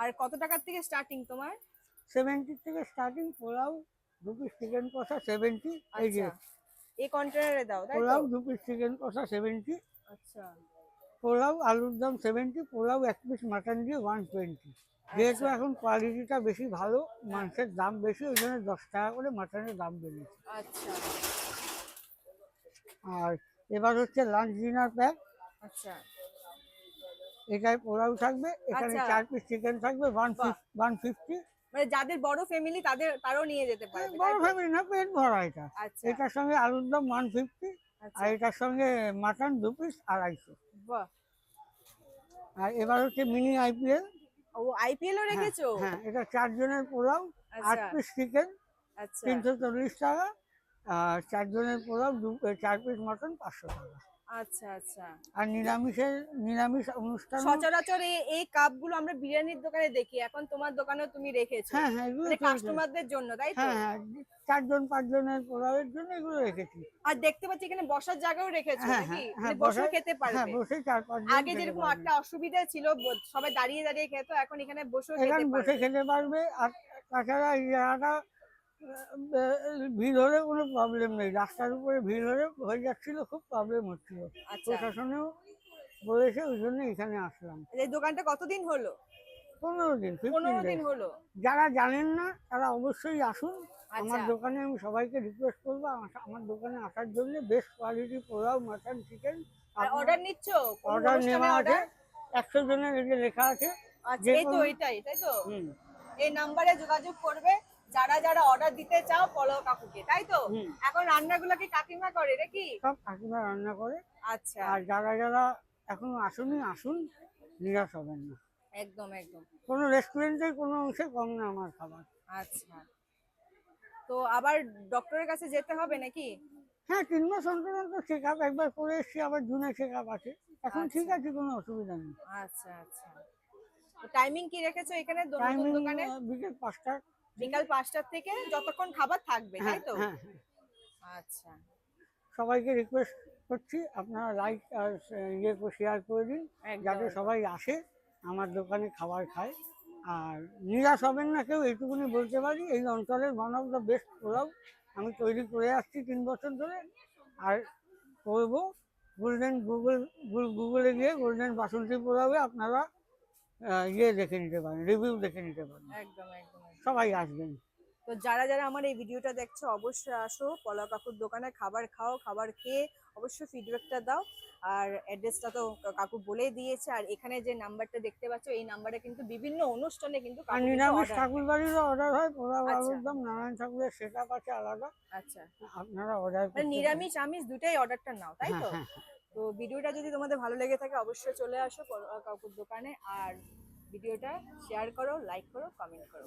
আর কত টাকার থেকে স্টার্টিং তোমার? সেভেন্টি থেকে স্টার্টিং পোলাও দু পিস চিকেন কষা সেভেন্টি এই যে। আচ্ছা। এই কন্টেনারে দাও পোলাও দু পিস চিকেন কষা সেভেন্টি আচ্ছা। পোলাও আলুর দাম সেভেন্টি পোলাও এক পিস মাটন দিয়ে ওয়ান টোয়েন্টি যেহেতু আচ্ছা। এখন কোয়ালিটিটা বেশি ভালো মাংসের দাম বেশি ওই জন্য দশ টাকা করে মাটনের দাম বেড়েছে। আচ্ছা। আর এবার হচ্ছে লাঞ্চ ডিনার প্যাক আচ্ছা। এটায় পোলাও থাকবে এখানে আচ্ছা। চার পিস চিকেন থাকবে ওয়ান। ওয়ান ফিফটি মানে যাদের বড় ফ্যামিলি তাদের তারাও নিয়ে যেতে পারবে বড় ফ্যামিলি না পেট ভরা এটা। আচ্ছা। এটার সঙ্গে আলুর দাম ওয়ান ফিফটি আচ্ছা। আর এটার সঙ্গে মাটন দু পিস আড়াইশো। আর এবার হচ্ছে মিনি আইপিএল ও আইপিএল ও রেখেছো? হ্যাঁ এটা চারজনের পোলাও আট পিস চিকেন তিনশো চল্লিশ টাকা আর চারজনের পোলাও চার পিস মটন পাঁচশো টাকা। আচ্ছা আচ্ছা। আর নিরামিষের নিরামিষ অনুষ্ঠান সচরাচর এই কাপগুলো আমরা বিরিয়ানির দোকানে দেখি এখন তোমার দোকানেও তুমি রেখেছো। হ্যাঁ হ্যাঁ এগুলো মানে কাস্টমারদের জন্য তাই তো? হ্যাঁ হ্যাঁ চারজন পাঁচজনের পোলাওয়ের জন্য এগুলো রেখেছি। আর দেখতে পাচ্ছি এখানে বসার জায়গাও রেখেছো হ্যাঁ নাকি? হ্যাঁ হ্যাঁ মানে বসে- খেতে হ্যাঁ পারবে বসে চার পাঁচজন আগে যেরকম একটা অসুবিধা ছিল সবাই দাঁড়িয়ে দাঁড়িয়ে খেত এখন এখানে এখানে খেতে বসে পারবে। খেতে পারবে আর তাছাড়া এই জায়গাটা আহ, ভিড় হলে কোনো প্রবলেম নেই। রাস্তার উপরে ভিড় হলে হয়ে যাচ্ছিল খুব প্রবলেম হচ্ছিল। আচ্ছা। প্রশাসনেও বলেছে ওই জন্য এখানে আসলাম। এই দোকানটা কতদিন হলো? পনেরো দিন পনেরো দিন হলো। যারা জানেন না তারা অবশ্যই আসুন। আমার আচ্ছা দোকানে আমি সবাইকে রিকোয়েস্ট করব আমার- আমার দোকানে আসার জন্য best quality pulao mutton chicken order নিচ্ছ? অর্ডার নেওয়া আছে। একশো জনের লেখা আছে। আচ্ছা এই তো এটাই তাই তো? হুম। এই নাম্বারে যোগাযোগ করবে। যারা যারা অর্ডার দিতে চাও পলক কাকুকে তাই তো। এখন রান্নাগুলো কি কাকিমা করে নাকি? সব কাকিমা রান্না করে। আচ্ছা। আর যারা যারা এখনও আসুনি আসুন নিরাশ হবেন না। একদম একদম। কোনো রেস্টুরেন্টের কোনো অংশে কম না আমার খাবার। আচ্ছা। তো আবার ডক্টরের কাছে যেতে হবে নাকি? হ্যাঁ তিন মাস অন্তর অন্তর চেক আপ একবার করে এসছি আবার জুনে চেক আপ আছে। এখন ঠিক আচ্ছা। আছে কোনো অসুবিধা নেই। আচ্ছা আচ্ছা। টাইমিং কি রেখেছো এখানে দোকানে? বিকেল পাঁচটা বিকাল পাঁচটার থেকে যতক্ষণ খাবার থাকবে হ্যাঁ তাই তো? হ্যাঁ হ্যাঁ। আচ্ছা। সবাইকে রিকোয়েস্ট করছি আপনারা লাইক আর ইয়ে শেয়ার করে দিন যাতে সবাই আসে আমার দোকানে খাবার খায়। আর নিরাশ হবেন না কেউ এইটুকুনি বলতে পারি এই অঞ্চলের one of the best pulao আমি তৈরি করে আসছি তিন বছর ধরে। আর করব গোল্ডেন গুগল গুগলে গিয়ে গোল্ডেন বাসন্তী পোলাওয়ে আপনারা ইয়ে দেখে নিতে পারেন রিভিউ দেখে নিতে পারেন। একদম একদম একদম। সবাই আসবেন। তো যারা যারা আমার এই ভিডিওটা দেখছ অবশ্যই আসো পলা কাকুর দোকানে খাবার খাও খাবার খেয়ে অবশ্যই ফিডব্যাকটা দাও। আর অ্যাড্রেসটা তো কাকু বলেই দিয়েছে আর এখানে যে নাম্বারটা দেখতে পাচ্ছ এই নাম্বারে কিন্তু বিভিন্ন অনুষ্ঠানে কিন্তু নিরামিষ ঠাকুর বাড়িরও অর্ডার হয় পোলাও আচ্ছা। আলুর নারায়ণ ঠাকুরের সেট আছে আলাদা। আচ্ছা। আপনারা অর্ডার মানে নিরামিষ আমিষ দুটাই অর্ডারটা নাও তাই তো? হ্যাঁ, তো ভিডিওটা যদি তোমাদের ভালো লেগে থাকে, অবশ্যই চলে আসো কাকুর দোকানে, আর ভিডিওটা শেয়ার করো লাইক করো কমেন্ট করো।